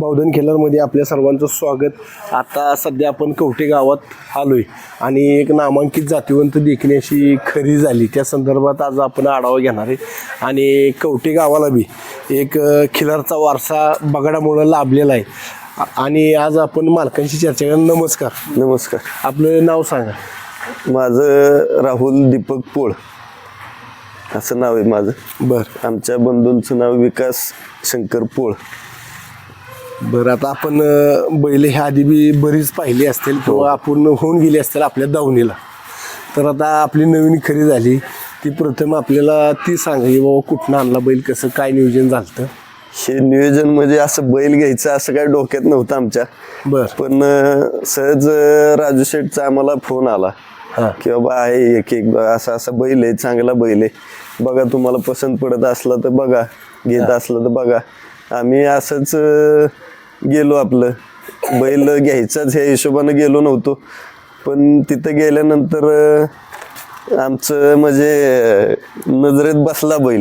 बौद्धन खेळामध्ये आपल्या सर्वांचं स्वागत. आता सध्या आपण कवठे गावात आलोय. आणि एक नामांकित जातीवंत देखील अशी खरी झाली. त्या संदर्भात आज आपण आढावा घेणार आहे. आणि कवठे गावाला बी एक खिलारचा वारसा बगाडामुळं लाभलेला आहे. आणि आज आपण मालकांशी चर्चा करू. नमस्कार. नमस्कार. आपलं नाव सांगा. माझं राहुल दीपक पोळ. असं नाव आहे माझं. बरं. आमच्या बंधूंचं नाव विकास शंकर पोळ. बरं आता आपण अ, बैल ह्या आधी बी बरीच पाहिली असतील किंवा आपण होऊन गेली असतील आपल्या दावणीला. तर आता आपली नवीन खरी झाली. ती प्रथम आपल्याला ती सांगा की बाबा कुठनं आणला बैल कसं काय नियोजन झालं हे नियोजन म्हणजे असं बैल घ्यायचं असं काय डोक्यात नव्हतं आमच्या. बर. पण अं, सहज अं, राजू शेठचा आम्हाला फोन आला. हा. की बाबा आहे एक एक असा असा बैल आहे चांगला बैल आहे. बघा तुम्हाला पसंत पडत असला तर बघा घेत असलं तर बघा. आम्ही असंच अं, गेलो आपलं. बैल घ्यायचाच ह्या हिशोबानं गेलो नव्हतो. पण तिथं गेल्यानंतर आमचं म्हणजे नजरेत बसला बैल.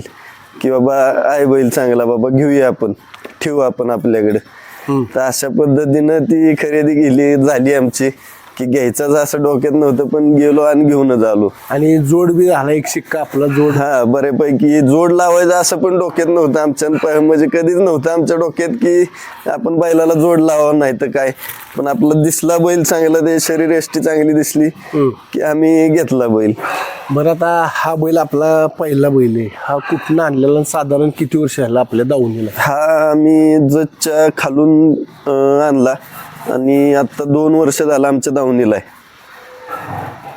की बाबा आहे बैल चांगला बाबा घेऊया आपण. ठेवू आपण आपल्याकडे. तर अशा पद्धतीनं ती खरेदी गेली झाली आमची. की घ्यायचाच असं डोक्यात नव्हतं पण गेलो आणि घेऊनच आलो. आणि जोड बी झाला एक शिक्का आपला जोड. हा बऱ्यापैकी जोड लावायचं असं पण डोक्यात नव्हतं आमच्या म्हणजे कधीच नव्हतं आमच्या डोक्यात की आपण बैलाला जोड लावा नाही तर काय. पण आपला दिसला बैल चांगला ते शरीर एष्टी चांगली दिसली. की आम्ही घेतला बैल. बरं आता हा बैल आपला पहिला बैल आहे. हा कुठनं आणलेला आणि साधारण किती वर्ष झाला आपल्या दावणीला? हा आम्ही जजच्या खालून आणला. आणि आता दोन वर्ष झालं आमच्या दावणीला आहे.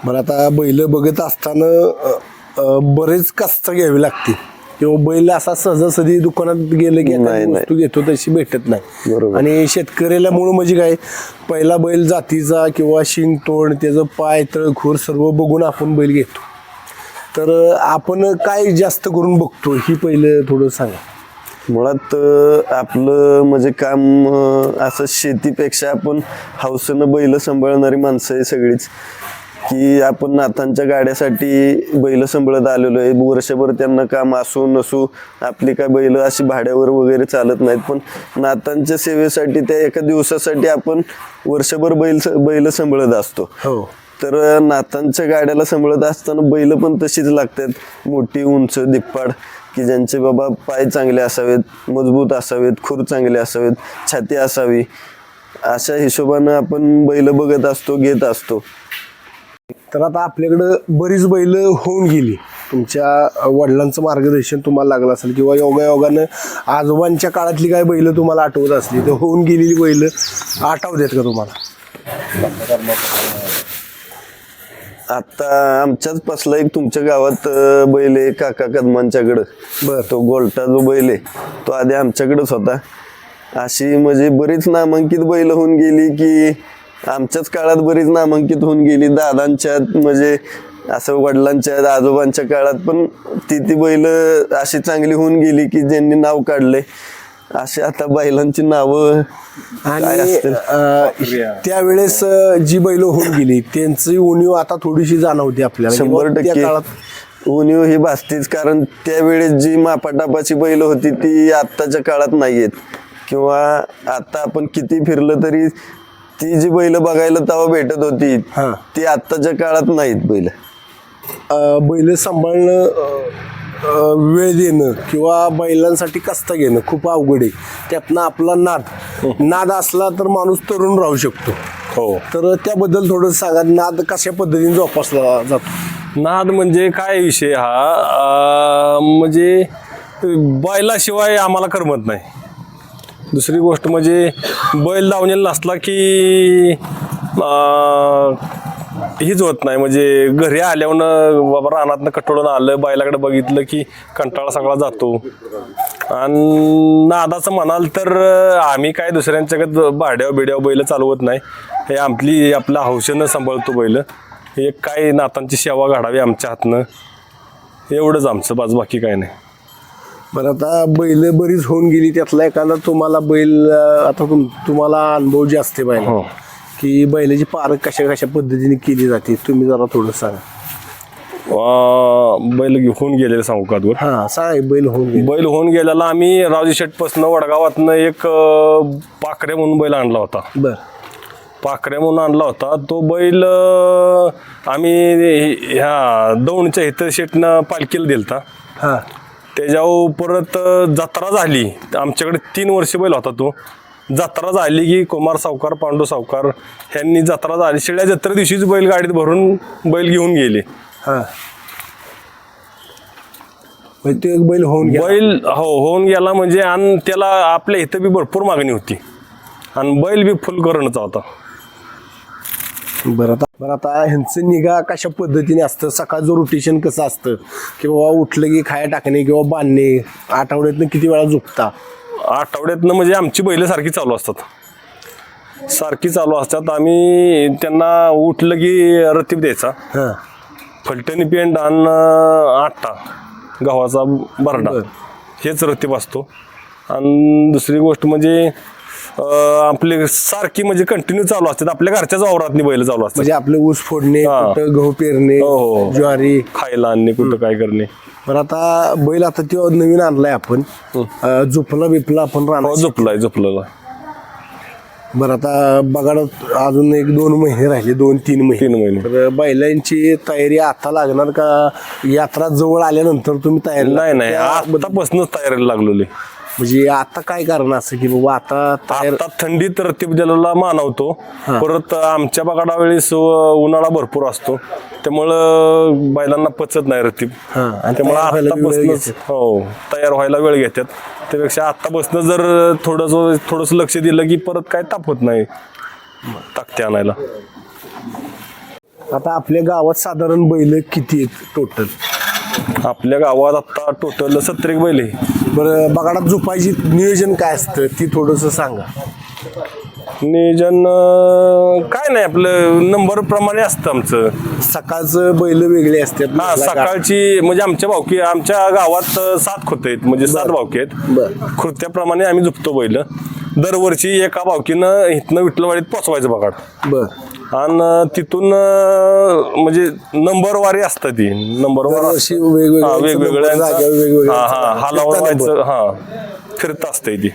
बरं आता बैल बघत असताना अ, बरेच कष्ट घ्यावे लागते किंवा बैल असा सहजासहजी दुकानात गेलं की नाही, वस्तू घेतो तशी भेटत नाही. बरोबर. आणि शेतकऱ्याला मुळे म्हणजे काय पहिला बैल जातीचा किंवा शिंग तोंड त्याचं पाय तळखोर सर्व बघून आपण बैल घेतो. तर आपण काय जास्त करून बघतो? ही पहिलं थोडं सांगा. मुळात आपलं म्हणजे काम असं शेतीपेक्षा आपण हौसेनं बैल सांभाळणारी माणसं आहे सगळीच. की आपण नातांच्या गाड्यासाठी बैल सांभाळत आलेलो आहे. वर्षभर त्यांना काम असू नसू आपली काय बैल अशी भाड्यावर वगैरे चालत नाहीत. पण नातांच्या सेवेसाठी त्या एका दिवसासाठी आपण वर्षभर बैल बैल सांभाळत असतो. हो. तर नातांच्या गाड्याला सांभाळत असताना बैल पण तशीच लागतात. मोठी उंच दिप्पाड. की ज्यांचे बाबा पाय चांगले असावेत मजबूत असावेत खूर चांगले असावेत छाती असावी अशा हिशोबानं आपण बैल बघत असतो घेत असतो. तर आता आपल्याकडं बरीच बैल होऊन गेली. तुमच्या वडिलांचं मार्गदर्शन तुम्हाला लागलं असेल किंवा योगायोगानं आजोबांच्या काळातली काय बैल तुम्हाला आठवत असली तर होऊन गेलेली बैल आठवतात का तुम्हाला? आता आमच्याच पसला एक तुमच्या गावात बैल आहे काका कदमांच्याकडं. बर. तो गोल्टा जो बैल आहे तो आधी आमच्याकडेच होता. अशी म्हणजे बरीच नामांकित बैल होऊन गेली की आमच्याच काळात बरीच नामांकित होऊन गेली. दादांच्यात म्हणजे असं वडिलांच्या आजोबांच्या काळात पण ती ती बैल अशी चांगली होऊन गेली की ज्यांनी नाव काढले अशी आता बैलांची नावं काय आणि असतील? अं, त्यावेळेस अं, जी बैल होऊन गेली त्यांची उणीव आता थोडीशी जाणवते आपल्याला. शंभर किंवा त्या टक्के. काळात उणीव ही भासतीच कारण त्यावेळेस जी मापाटापाची बैल होती ती आत्ताच्या काळात नाहीयेत. किंवा आता आपण किती फिरलं तरी ती जी बैल बघायला तेव्हा भेटत होती हा. ती आत्ताच्या काळात नाहीत बैल. अं, बैल सांभाळणं अं, वेळ देणं किंवा बैलांसाठी कष्ट घेणं खूप अवघड आहे. त्यातनं आपला नाद. नाद असला तर माणूस तरुण राहू शकतो. हो. तर त्याबद्दल थोडं सांगा नाद कशा पद्धतीने जोपासला जातो? नाद म्हणजे काय विषय हा? म्हणजे बैलाशिवाय आम्हाला करमत नाही. दुसरी गोष्ट म्हणजे बैल धावणेला नसला की हीच होत नाही. म्हणजे घरी आल्यावर बाबा रानातनं कटोळून आलं बैलाकडे बघितलं की कंटाळा सगळा जातो. आणि नादाचं म्हणाल तर आम्ही काय दुसऱ्यांच्याकडे भाड्यावर बिड्यावर बैल चालवत नाही. हे आपली आपल्या हौशेनं सांभाळतो बैल. हे काय नातांची सेवा घडावी आमच्या हातनं. एवढंच आमचं बाज बाकी काय नाही. बरं आता बैल बरीच होऊन गेली त्यातला एखादा तुम्हाला बैल आता तुम तुम्हाला अनुभव जास्त बैल हो. की बैलाची पारख कशा कशा पद्धतीने केली जाते तुम्ही जरा थोडं सांगा. अं, बैल घेऊन गेलेले सांगू का दूर हा सांग बैल होऊन गेले. बैल होऊन गेल्याला आम्ही रावजी शेटपासनं वडगावातनं एक अं, पाखरे म्हणून बैल आणला होता. बर. पाखरे म्हणून आणला होता. तो बैल अं, आम्ही ह्या दौंडच्या इथं शेटनं पालखीला दिलता. हा. त्याच्यावर परत अं, जत्रा झाली. आमच्याकडे तीन वर्ष बैल होता तो. जत्रा झाली की कुमार सावकार पांडू सावकार ह्यांनी जत्रा झाली. शिळ्या जत्रे दिवशीच बैल गाडीत भरून बैल घेऊन गेले. हा. म्हणजे तो एक बैल होऊन गेला. बैल हो होऊन गेला म्हणजे आणि त्याला आपल्या इथं बी भरपूर मागणी होती. आणि बैल बी फुल करणचा होता. बरं आता बरं आता ह्यांचं निगा कशा पद्धतीने असतं? सकाळचं रोटेशन कसं असतं? की बाबा उठलं की खाया टाकणे किंवा बांधणे आठवड्यातनं किती वेळा झोपता? आठवड्यातनं म्हणजे आमची बैल सारखी चालू असतात. सारखी चालू असतात. आम्ही त्यांना उठलं की रतीब द्यायचा. हां. फलटणी पेंड आणि आट्टा गव्हाचा भरडा बरं. हेच रतीब असतो. आणि दुसरी गोष्ट म्हणजे आपले सारखी म्हणजे कंटिन्यू चालू असतात. आपल्या घरच्याच वावरातनी बैल चालू असतात. म्हणजे आपले ऊस फोडणे हा. कुठं गहू पेरणे हो, हो. ज्वारी. खायला आणणे कुठं काय करणे. बरं आता बैल आता तो नवीन आणलाय आपण. अं, झोपला बिपला आपण हो राहणार झोपलाय झोपलेला. बरं आता बघा अजून एक दोन महिने राहिले दोन तीन महिने. तीन महिने. तर बैलांची तयारी आता लागणार का? यात्रा जवळ आल्यानंतर तुम्ही तयारी नाही नाही. आतापासूनच तयारीला लागलेली. म्हणजे आता काय कारण असं की बाबा आता तयार आता थंडीत रतीब जलाला मानवतो. परत आमच्या बगाडा वेळेस उन्हाळा भरपूर असतो. त्यामुळं बैलांना पचत नाही रतीब. आणि त्यामुळे. हो तयार व्हायला वेळ घेतात. त्यापेक्षा आतापासून जर थोडंसं थोडंसं लक्ष दिलं की परत काय तापत नाही. ताकते आणायला. आता आपल्या गावात साधारण बैल किती आहेत टोटल आपल्या गावात आता टोटल सत्तर बैल. आहे बरं बगाडात झोपायची नियोजन काय असतं ती थोडंसं सांगा. नियोजन अं, काय नाही आपलं नंबर प्रमाणे असतं आमचं. सकाळचं बैल वेगळे असतात हा सकाळची म्हणजे आमच्या भावकी आमच्या गावात अं, सात खोते आहेत म्हणजे सात भावकी आहेत. बर. कृत्याप्रमाणे आम्ही झुपतो बैल. दरवर्षी एका भावकीनं इथनं विठ्ठलवाडीत पोचवायचं बघाड बर. आणि तिथून अं, म्हणजे नंबरवारी असतं ती नंबरवर दरवर्षी वेगवेगळ्या हा, वेगवेगळ्या जागेवर वेगवेगळ्या हा हा हा लावून. व्हायचं हा. फिरत असतंय ती.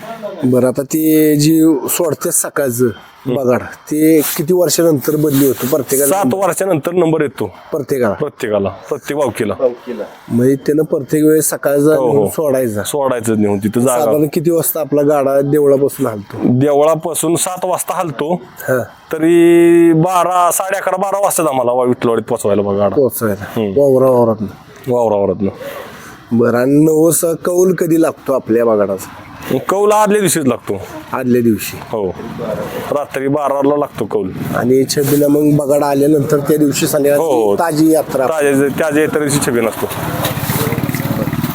बरं आता ती जी सोडते सकाळचं बगाड ते किती वर्षानंतर बदली होतो प्रत्येकाला? सात वर्षानंतर नंबर येतो. प्रत्येकाला? प्रत्येकाला प्रत्येक भावकीला म्हणजे त्यानं प्रत्येक वेळेस सकाळचा हो, हो. नेऊन सोडायचा. सोडायचं नेऊन तिथं जागा. साधारण किती वाजता आपला गाडा देवळापासून हलतो? देवळापासून सात वाजता हलतो. हा. तरी बारा साडे अकरा बारा वाजतात आम्हाला वा- विठ्ठलवाडीत पोचवायला बघा गाडा. पोहोचायला वावरा वावरात वावरावरातनं. बरं आणि नवस कौल कधी लागतो आपल्या बगाडाचा? कौल आदल्या दिवशीच लागतो. आदल्या दिवशी. हो. रात्री बाराला लागतो कौल. आणि छबिना मग बगाड आल्यानंतर त्या दिवशी हो, संध्याकाळची हो. ताजी यात्रा ताज्या इतर दिवशी छबी नसतो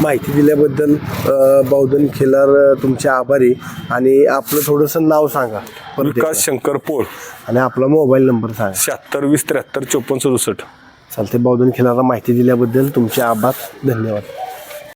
माहिती दिल्याबद्दल अं, बावधन खेलार अं, तुमचे आभारी. आणि आपलं थोडंसं नाव सांगा. विकास शंकर पोळ. आणि आपला मोबाईल नंबर सांगा. शहात्तर वीस त्र्याहत्तर चोपन्न सदुसष्ट चालते बावधन खेळाला माहिती दिल्याबद्दल तुमचे आभार. धन्यवाद.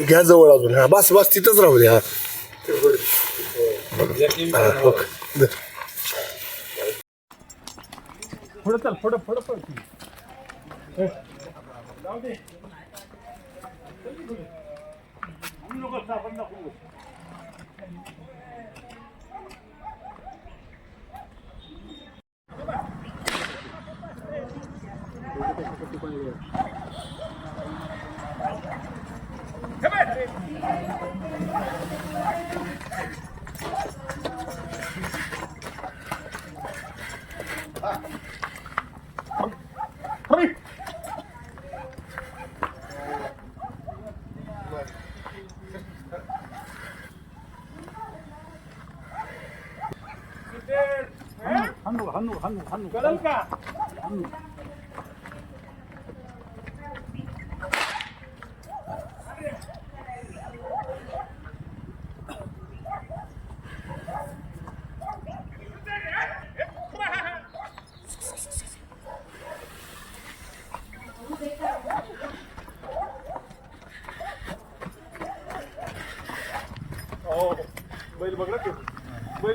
घ्या जवळ अजून. हा बस बस तिथंच राहू द्या पुढं चल पुढं पुढं पड 한누가 한누가 한누가 한누가 한누가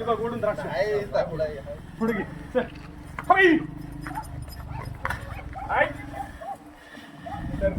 बघ ओढून द्राक्ष? पुढे घे. चल. आई. तर